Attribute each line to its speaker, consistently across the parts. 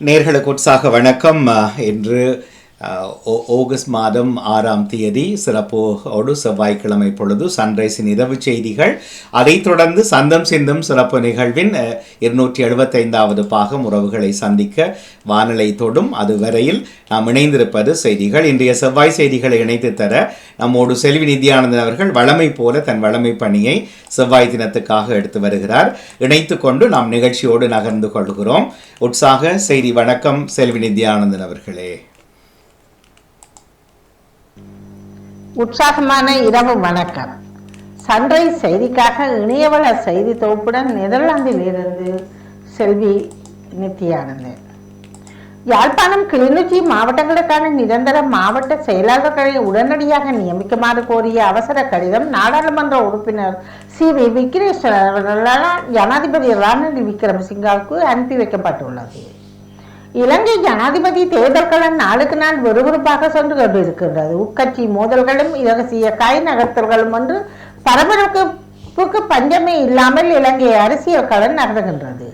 Speaker 1: நேர்களுக்கு உற்சாக வணக்கம். என்று ஆகஸ்ட் மாதம் ஆறாம் தேதி சிறப்போடு செவ்வாய்க்கிழமை பொழுது சன்ரைஸின் இரவு செய்திகள். அதைத் தொடர்ந்து சந்தம் சிந்தும் சிறப்பு நிகழ்வின் இருநூற்றி எழுபத்தைந்தாவது பாகம் உறவுகளை சந்திக்க வானிலை தொடும். அதுவரையில் நாம் இணைந்திருப்பது செய்திகள். இன்றைய செவ்வாய் செய்திகளை இணைத்து தர நம்மோடு செல்வி நித்யானந்தன் அவர்கள் வளமை போல தன் வளமை பணியை செவ்வாய் தினத்துக்காக எடுத்து வருகிறார். இணைத்து கொண்டு நாம் நிகழ்ச்சியோடு நகர்ந்து கொள்கிறோம். உற்சாக செய்தி வணக்கம் செல்வி நித்யானந்தன் அவர்களே.
Speaker 2: உற்சாகமான இரவு வணக்கம். சன்ரைஸ் செய்திக்காக இணையவள செய்தி தொகுப்புடன் நெதர்லாந்தில் இருந்து செல்வி நித்யானந்தன் யாழ்ப்பாணம் கிளிநொச்சி மாவட்டங்களுக்கான நிரந்தர மாவட்ட செயலாளர்களை உடனடியாக நியமிக்குமாறு கோரிய அவசர கடிதம் நாடாளுமன்ற உறுப்பினர் சி வி விக்னேஸ்வரர் ஜனாதிபதி ரணில் விக்ரமசிங்காவுக்கு அனுப்பி வைக்கப்பட்டுள்ளது. இலங்கை ஜனாதிபதி தேர்தல்கள் நாளுக்கு நாள் விறுவிறுப்பாக சென்று கொண்டிருக்கின்றது. உட்கட்சி மோதல்களும் இரகசிய காய் நகர்த்தல்களும் என்று பரபரப்புக்கு பஞ்சமே இல்லாமல் இலங்கை அரசியல் களம் நடந்துகின்றது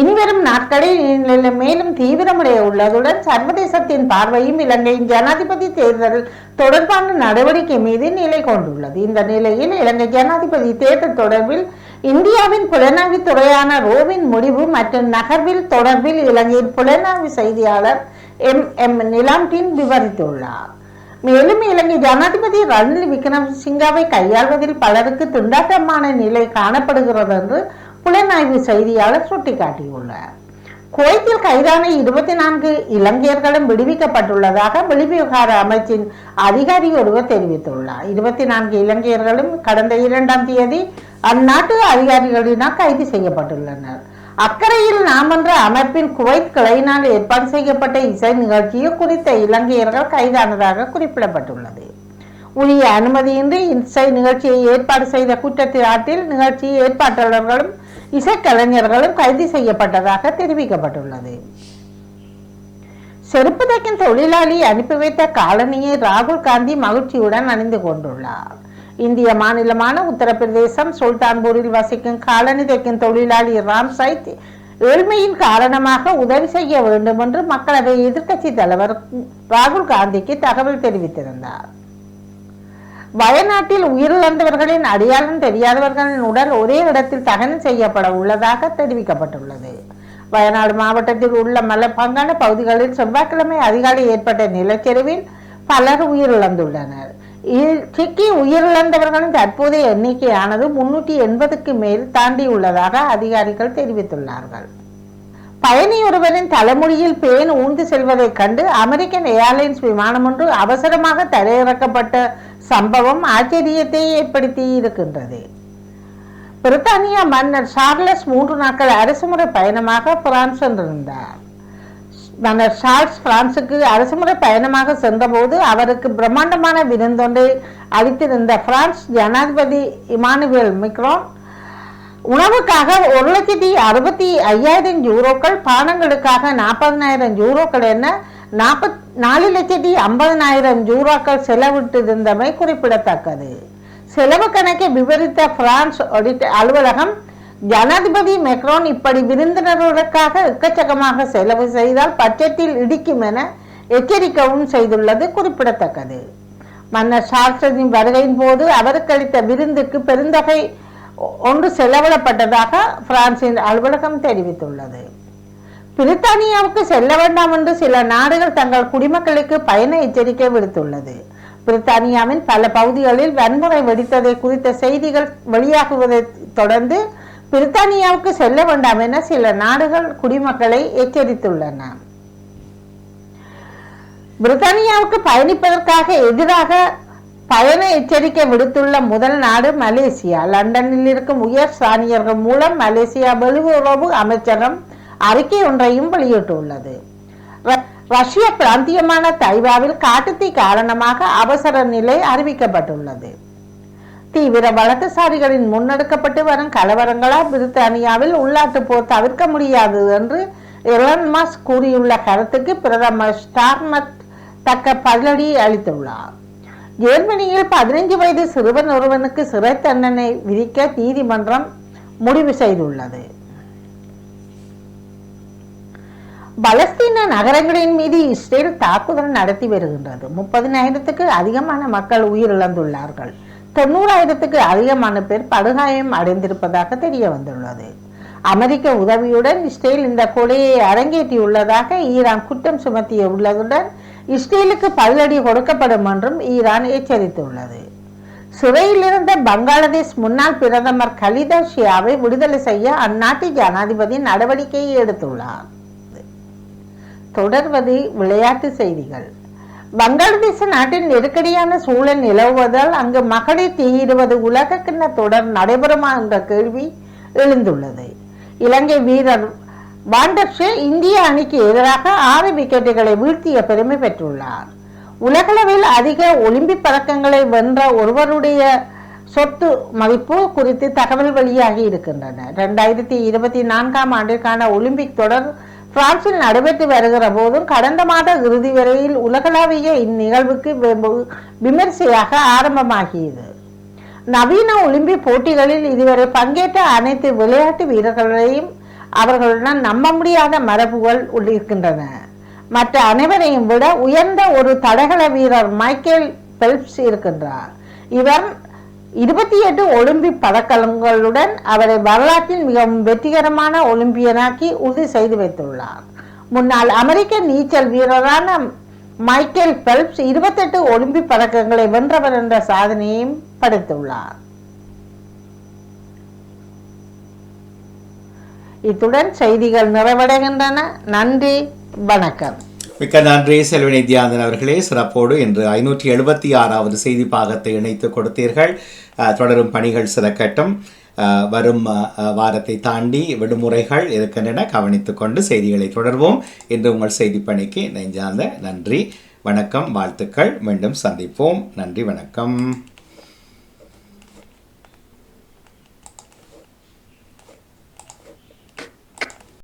Speaker 2: இனிவரும் நாட்களில் மேலும் தீவிரமடைய உள்ளதுடன் சர்வதேசத்தின் பார்வையும் இலங்கையின் ஜனாதிபதி தேர்தல் தொடர்பான நடவடிக்கை மீது நிலை கொண்டுள்ளது. இந்த நிலையில் இலங்கை ஜனாதிபதி தேர்தல் தொடர்பில் இந்தியாவின் புலனாய்வு துறையான ரோவின் முடிவு மற்றும் நகர்வில் தொடர்பில் இலங்கையின் புலனாய்வு செய்தியாளர் எம். எம். நிலாம்டின் விவரித்துள்ளார். மேலும் இலங்கை ஜனாதிபதி ரணில் விக்ரமசிங்காவை கையாள்வதில் பலருக்கு திண்டாட்டமான நிலை காணப்படுகிறது என்று புலனாய்வு செய்தியாளர் சுட்டிக்காட்டியுள்ளார். குவைத்தில் கைதான இருபத்தி நான்கு இலங்கையர்களும் விடுவிக்கப்பட்டுள்ளதாக வெளிவிவகார அமைச்சின் அதிகாரி ஒருவர் தெரிவித்துள்ளார். இருபத்தி நான்கு இலங்கையர்களும் கடந்த இரண்டாம் தேதி அந்நாட்டு அதிகாரிகளினால் கைது செய்யப்பட்டுள்ளனர். அக்கறையில் நாம் என்ற அமைப்பின் குவைத் கிளையினால் ஏற்பாடு செய்யப்பட்ட இசை நிகழ்ச்சியில் குறித்த இலங்கையர்கள் கைதானதாக குறிப்பிடப்பட்டுள்ளது. உரிய அனுமதியின்றி இசை நிகழ்ச்சியை ஏற்பாடு செய்த குற்றச்சாட்டில் நிகழ்ச்சி ஏற்பாட்டாளர்களும் இசைக்கலைஞர்களும் கைது செய்யப்பட்டதாக தெரிவிக்கப்பட்டுள்ளது. செருப்பு தைக்கும் தொழிலாளி அனுப்பி வைத்த காலனியை ராகுல் காந்தி மகிழ்ச்சியுடன் அணிந்து கொண்டுள்ளார். இந்திய மாநிலமான உத்தரப்பிரதேசம் சுல்தான்பூரில் வசிக்கும் காலனி தைக்கும் தொழிலாளி ராம் சைத் ஏழ்மையின் காரணமாக உதவி செய்ய வேண்டும் என்று மக்களவை எதிர்க்கட்சி தலைவர் ராகுல் காந்திக்கு தகவல் தெரிவித்திருந்தார். வயநாட்டில் உயிரிழந்தவர்களின் அடையாளம் தெரியாதவர்களின் உடல் ஒரே இடத்தில் தகனம் செய்யப்பட உள்ளதாக தெரிவிக்கப்பட்டுள்ளது. வயநாடு மாவட்டத்தில் உள்ள மலைப்பாங்கான பகுதிகளில் செவ்வாய்க்கிழமை அதிகாலை ஏற்பட்ட நிலச்சரிவில் பலர் உயிரிழந்துள்ளனர். சிக்கி உயிரிழந்தவர்களின் தற்போதைய எண்ணிக்கையானது முன்னூற்றி எண்பதுக்கு மேல் தாண்டியுள்ளதாக அதிகாரிகள் தெரிவித்துள்ளார்கள். பயணி ஒருவரின் தலைமுடியில் பேன் ஊந்து செல்வதைக் கண்டு அமெரிக்கன் ஏர்லைன்ஸ் விமானம் ஒன்று அவசரமாக தரையிறக்கப்பட்ட சம்பவம் ஆச்சரியத்தை ஏற்படுத்தி இருக்கின்றது. பிரித்தானிய மன்னர் சார்லஸ் மூன்று நாட்கள் அரசுமுறை பயணமாக பிரான்ஸ் சென்றிருந்தார். மன்னர் சார்ல்ஸ் பிரான்சுக்கு அரசுமுறை பயணமாக சென்றபோது அவருக்கு பிரம்மாண்டமான விருந்தொன்றை அளித்திருந்த பிரான்ஸ் ஜனாதிபதி இமானுவேல் மிக்ரோன் உணவுக்காக ஒரு லட்சத்தி அறுபத்தி ஐயாயிரம் யூரோக்கள் பானங்களுக்காக நாற்பதனாயிரம் யூரோக்கள் என நாற்பத் நாலு லட்சத்தி ஐம்பதனாயிரம் யூரோக்கள் செலவிட்டிருந்தமை குறிப்பிடத்தக்கது. செலவு கணக்கை விவரித்த பிரான்ஸ் அலுவலகம் ஜனாதிபதி மெக்ரோன் இப்படி விருந்தினர்களுக்காக எக்கச்சக்கமாக செலவு செய்தால் பட்ஜெட்டில் இடிக்கும் என எச்சரிக்கவும் செய்துள்ளது குறிப்பிடத்தக்கது. மன்னர் சார்ல்ஸின் வருகையின் போது அவருக்கு அளித்த விருந்துக்கு பெருந்தொகை ஒன்று செலவிடப்பட்டதாக பிரான்சின் அலுவலகம் தெரிவித்துள்ளது. பிரித்தானியாவுக்கு செல்ல வேண்டாம் என்று சில நாடுகள் தங்கள் குடிமக்களுக்கு பயண எச்சரிக்கை விடுத்துள்ளது. பிரித்தானியாவின் பல பகுதிகளில் வன்முறை வெடித்ததை குறித்த செய்திகள் வெளியாகுவதை தொடர்ந்து பிரித்தானியாவுக்கு செல்ல வேண்டாம் என சில நாடுகள் குடிமக்களை எச்சரித்துள்ளன. பிரித்தானியாவுக்கு பயணிப்பதற்காக எதிராக பயண எச்சரிக்கை விடுத்துள்ள முதல் நாடு மலேசியா. லண்டனில் இருக்கும் உயர் சாணியர்கள் மூலம் மலேசியா வெளியுறவு அமைச்சகம் அறிக்கை ஒன்றையும் வெளியிட்டுள்ளது. ர- ரஷ்ய பிராந்தியமான தைவாவில் காட்டுத்தீ காரணமாக அவசர நிலை அறிவிக்கப்பட்டுள்ளது. தீவிர வலதுசாரிகளின் முன்னெடுக்கப்பட்டு வரும் கலவரங்களால் பிரித்தானியாவில் உள்நாட்டு போர் தவிர்க்க முடியாது என்று எலன் மஸ்க் கூறியுள்ள கருத்துக்கு பிரதமர் ஸ்டார்மத் தக்க பதிலடி அளித்துள்ளார். ஜெர்மனியில் பதினைஞ்சு வயது சிறுவன் ஒருவனுக்கு சிறை தண்டனை விதிக்க நீதிமன்றம் முடிவு செய்துள்ளது. பலஸ்தீன நகரங்களின் மீது இஸ்ரேல் தாக்குதல் நடத்தி வருகின்றது. முப்பதினாயிரத்துக்கு அதிகமான மக்கள் உயிரிழந்துள்ளார்கள். தொண்ணூறாயிரத்துக்கு அதிகமான பேர் படுகாயம் அடைந்திருப்பதாக தெரிய வந்துள்ளது. அமெரிக்க உதவியுடன் இஸ்ரேல் இந்த கொலையை அரங்கேற்றியுள்ளதாக ஈரான் குற்றம் சுமத்திய உள்ளதுடன் இஸ்ரேலுக்கு பதிலடி கொடுக்கப்படும் என்றும் ஈரான் எச்சரித்துள்ளது. சிறையில் இருந்த பங்களாதேஷ் முன்னாள் பிரதமர் கலிதா ஷியாவை விடுதலை செய்ய அந்நாட்டு ஜனாதிபதி நடவடிக்கையை எடுத்துள்ளார். தொடர்வது விளையாட்டு செய்திகள். வங்காளதேச நாட்டில் நெருக்கடியான சூழல் நிலவுவதால் அங்கு மகளிர் தீயிடுவது உலக கிண்ண தொடர் நடைபெறுமா என்ற கேள்வி எழுந்துள்ளது. இலங்கை வீரர் வாண்டர்ஷே இந்திய அணிக்கு எதிராக ஆறு விக்கெட்டுகளை வீழ்த்திய பெருமை பெற்றுள்ளார். உலகளவில் அதிக ஒலிம்பிக் பதக்கங்களை வென்ற ஒருவருடைய சொத்து மதிப்பு குறித்து தகவல் வெளியாகி இருக்கின்றன. இரண்டாயிரத்தி இருபத்தி நான்காம் ஆண்டிற்கான ஒலிம்பிக் தொடர் பிரான்சில் நடைபெற்று வருகிற போதும் கடந்த மாத இறுதி வரையில் உலகளாவிய இந்நிகழ்வுக்கு விமர்சையாக ஆரம்பமாகியது. நவீன ஒலிம்பிக் போட்டிகளில் இதுவரை பங்கேற்ற அனைத்து விளையாட்டு வீரர்களையும் அவர்களுடன் நம்ப முடியாத மரபுகள் இருக்கின்றன மற்ற அனைவரையும் விட உயர்ந்த ஒரு தடகள வீரர் மைக்கேல் பெல்ப்ஸ் இருக்கின்றார். இவர் இருபத்தி எட்டு ஒலிம்பிக் பதக்கங்களுடன் அவரை வரலாற்றில் மிகவும் வெற்றிகரமான ஒலிம்பியனாக்கி உறுதி செய்து வைத்துள்ளார். முன்னாள் அமெரிக்க நீச்சல் வீரரான மைக்கேல் பெல்ப்ஸ் இருபத்தெட்டு ஒலிம்பிக் பதக்கங்களை வென்றவர் என்ற சாதனையையும் படைத்துள்ளார். இத்துடன் செய்திகள் நிறைவடைகின்றன. நன்றி வணக்கம்.
Speaker 1: மிக்க நன்றி செல்வி நித்யானந்தன் அவர்களே. சிறப்போடு இன்று ஐநூற்றி எழுபத்தி ஆறாவது செய்தி பாகத்தை இணைத்து கொடுத்தீர்கள் தொடரும் பணிகள் சிறக்கட்டும். வரும் வாரத்தை தாண்டி விடுமுறைகள் இருக்கின்றன. கவனித்துக்கொண்டு செய்திகளை தொடர்வோம். இன்று உங்கள் செய்தி பணிக்கு நெஞ்சார்ந்த நன்றி. வணக்கம் வாழ்த்துக்கள். மீண்டும் சந்திப்போம். நன்றி வணக்கம்.